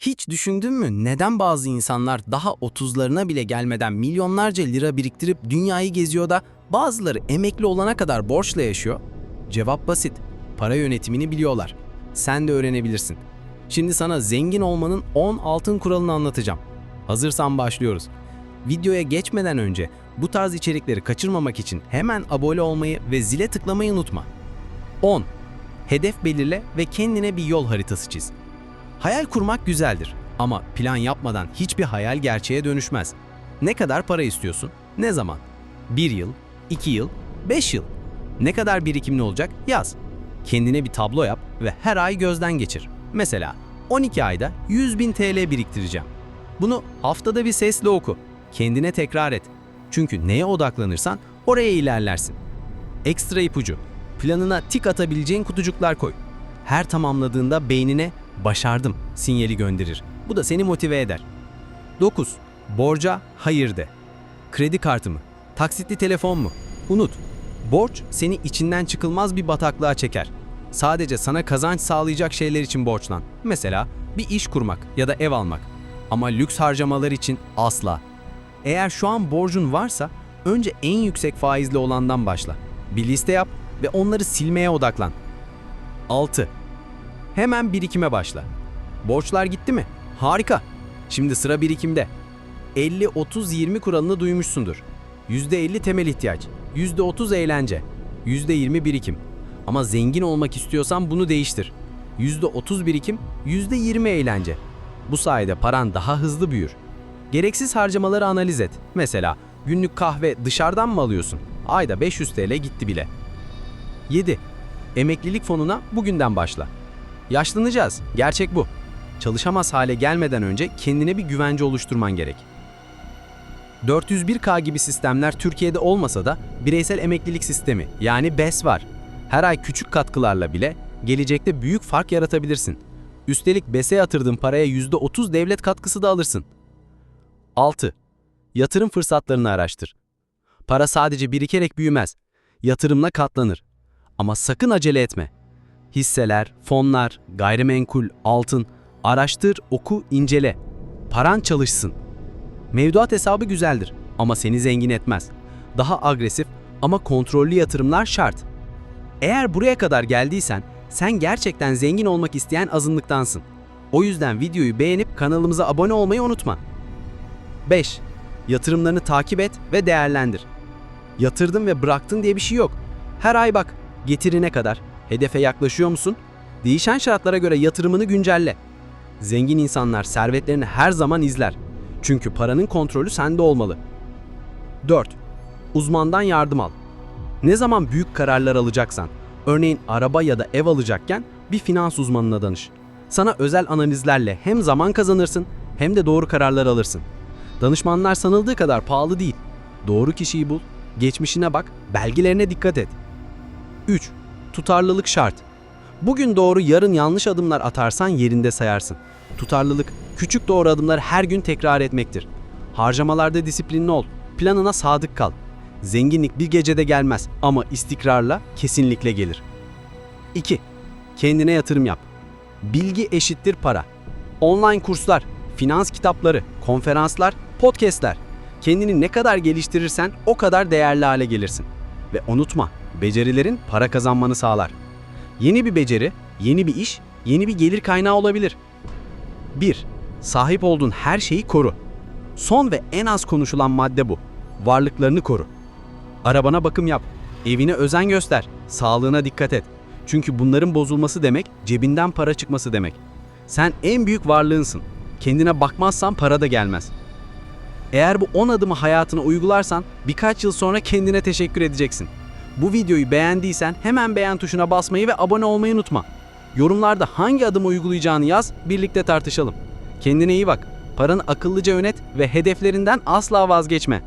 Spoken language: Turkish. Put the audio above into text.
Hiç düşündün mü neden bazı insanlar daha 30'larına bile gelmeden milyonlarca lira biriktirip dünyayı geziyor da bazıları emekli olana kadar borçla yaşıyor? Cevap basit. Para yönetimini biliyorlar. Sen de öğrenebilirsin. Şimdi sana zengin olmanın 10 altın kuralını anlatacağım. Hazırsan başlıyoruz. Videoya geçmeden önce bu tarz içerikleri kaçırmamak için hemen abone olmayı ve zile tıklamayı unutma. 10. Hedef belirle ve kendine bir yol haritası çiz. Hayal kurmak güzeldir ama plan yapmadan hiçbir hayal gerçeğe dönüşmez. Ne kadar para istiyorsun? Ne zaman? 1 yıl, 2 yıl, 5 yıl. Ne kadar birikimli olacak? Yaz. Kendine bir tablo yap ve her ay gözden geçir. Mesela 12 ayda 100 bin TL biriktireceğim. Bunu haftada bir sesle oku. Kendine tekrar et. Çünkü neye odaklanırsan oraya ilerlersin. Ekstra ipucu. Planına tik atabileceğin kutucuklar koy. Her tamamladığında beynine başardım sinyali gönderir. Bu da seni motive eder. 9. Borca hayır de. Kredi kartı mı? Taksitli telefon mu? Unut. Borç seni içinden çıkılmaz bir bataklığa çeker. Sadece sana kazanç sağlayacak şeyler için borçlan. Mesela bir iş kurmak ya da ev almak. Ama lüks harcamalar için asla. Eğer şu an borcun varsa önce en yüksek faizli olandan başla. Bir liste yap ve onları silmeye odaklan. 6. Hemen birikime başla. Borçlar gitti mi? Harika. Şimdi sıra birikimde. 50-30-20 kuralını duymuşsundur. %50 temel ihtiyaç, %30 eğlence, %20 birikim. Ama zengin olmak istiyorsan bunu değiştir. %30 birikim, %20 eğlence. Bu sayede paran daha hızlı büyür. Gereksiz harcamaları analiz et. Mesela günlük kahve dışarıdan mı alıyorsun? Ayda 500 TL gitti bile. 7. Emeklilik fonuna bugünden başla. Yaşlanacağız. Gerçek bu. Çalışamaz hale gelmeden önce kendine bir güvence oluşturman gerek. 401k gibi sistemler Türkiye'de olmasa da bireysel emeklilik sistemi yani BES var. Her ay küçük katkılarla bile gelecekte büyük fark yaratabilirsin. Üstelik BES'e yatırdığın paraya %30 devlet katkısı da alırsın. 6. Yatırım fırsatlarını araştır. Para sadece birikerek büyümez. Yatırımla katlanır. Ama sakın acele etme. Hisseler, fonlar, gayrimenkul, altın, araştır, oku, incele. Paran çalışsın. Mevduat hesabı güzeldir ama seni zengin etmez. Daha agresif ama kontrollü yatırımlar şart. Eğer buraya kadar geldiysen sen gerçekten zengin olmak isteyen azınlıktansın. O yüzden videoyu beğenip kanalımıza abone olmayı unutma. 5. Yatırımlarını takip et ve değerlendir. Yatırdın ve bıraktın diye bir şey yok. Her ay bak, getirine kadar, hedefe yaklaşıyor musun? Değişen şartlara göre yatırımını güncelle. Zengin insanlar servetlerini her zaman izler. Çünkü paranın kontrolü sende olmalı. 4. Uzmandan yardım al. Ne zaman büyük kararlar alacaksan, örneğin araba ya da ev alacakken bir finans uzmanına danış. Sana özel analizlerle hem zaman kazanırsın hem de doğru kararlar alırsın. Danışmanlar sanıldığı kadar pahalı değil. Doğru kişiyi bul, geçmişine bak, belgelerine dikkat et. 3. Tutarlılık şart. Bugün doğru, yarın yanlış adımlar atarsan yerinde sayarsın. Tutarlılık, küçük doğru adımları her gün tekrar etmektir. Harcamalarda disiplinli ol, planına sadık kal. Zenginlik bir gecede gelmez ama istikrarla kesinlikle gelir. 2. Kendine yatırım yap. Bilgi eşittir para. Online kurslar, finans kitapları, konferanslar, podcastler. Kendini ne kadar geliştirirsen o kadar değerli hale gelirsin. Ve unutma, becerilerin para kazanmanı sağlar. Yeni bir beceri, yeni bir iş, yeni bir gelir kaynağı olabilir. 1. Sahip olduğun her şeyi koru. Son ve en az konuşulan madde bu. Varlıklarını koru. Arabana bakım yap. Evine özen göster. Sağlığına dikkat et. Çünkü bunların bozulması demek cebinden para çıkması demek. Sen en büyük varlığınsın. Kendine bakmazsan para da gelmez. Eğer bu 10 adımı hayatına uygularsan birkaç yıl sonra kendine teşekkür edeceksin. Bu videoyu beğendiysen hemen beğen tuşuna basmayı ve abone olmayı unutma. Yorumlarda hangi adımı uygulayacağını yaz, birlikte tartışalım. Kendine iyi bak. Paranı akıllıca yönet ve hedeflerinden asla vazgeçme.